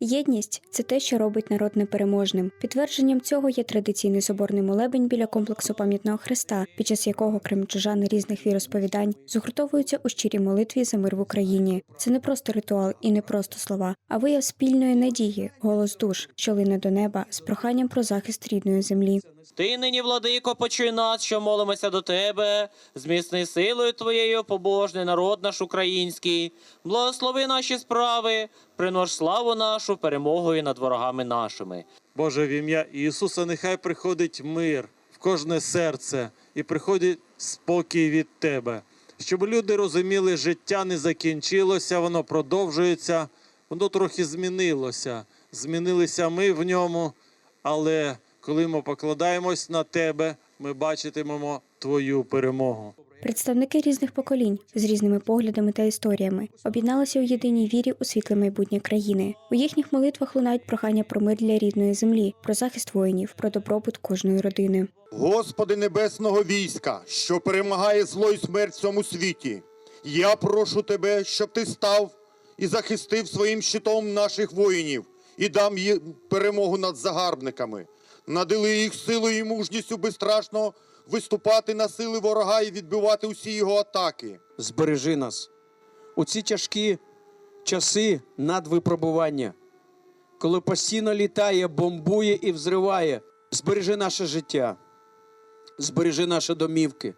Єдність це те, що робить народ непереможним. Підтвердженням цього є традиційний соборний молебень біля комплексу пам'ятного хреста, під час якого кримчужани різних віросповідань згуртовуються у щирій молитві за мир в Україні. Це не просто ритуал і не просто слова, а вияв спільної надії, голос душ, що лине до неба з проханням про захист рідної землі. Ти нині, владико, почуй нас, що молимося до тебе, зміцни силою твоєю побожний народ наш український, благослови наші справи, принож славу нашу перемогою над ворогами нашими. Боже, в ім'я Ісуса, нехай приходить мир в кожне серце і приходить спокій від Тебе. Щоб люди розуміли, життя не закінчилося, воно продовжується, воно трохи змінилося. Змінилися ми в ньому, але коли ми покладаємось на Тебе, ми бачитимемо Твою перемогу. Представники різних поколінь з різними поглядами та історіями об'єдналися у єдиній вірі у світле майбутнє країни. У їхніх молитвах лунають прохання про мир для рідної землі, про захист воїнів, про добробут кожної родини. Господи небесного війська, що перемагає зло і смерть в цьому світі, я прошу тебе, щоб ти став і захистив своїм щитом наших воїнів і дам їм перемогу над загарбниками. Надили їх силою і мужністю безстрашно виступати на сили ворога і відбивати усі його атаки. збережи нас у ці тяжкі часи надвипробування, коли постійно літає, бомбує і взриває. Збережи наше життя, збережи наші домівки,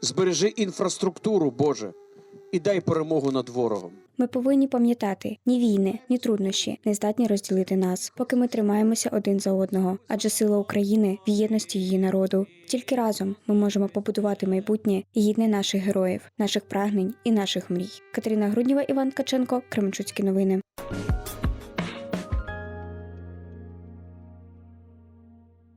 збережи інфраструктуру, Боже, і дай перемогу над ворогом. Ми повинні пам'ятати, ні війни, ні труднощі не здатні розділити нас, поки ми тримаємося один за одного. Адже сила України в єдності її народу. Тільки разом ми можемо побудувати майбутнє гідне наших героїв, наших прагнень і наших мрій. Катерина Грудніва, Іван Ткаченко, Кременчуцькі новини.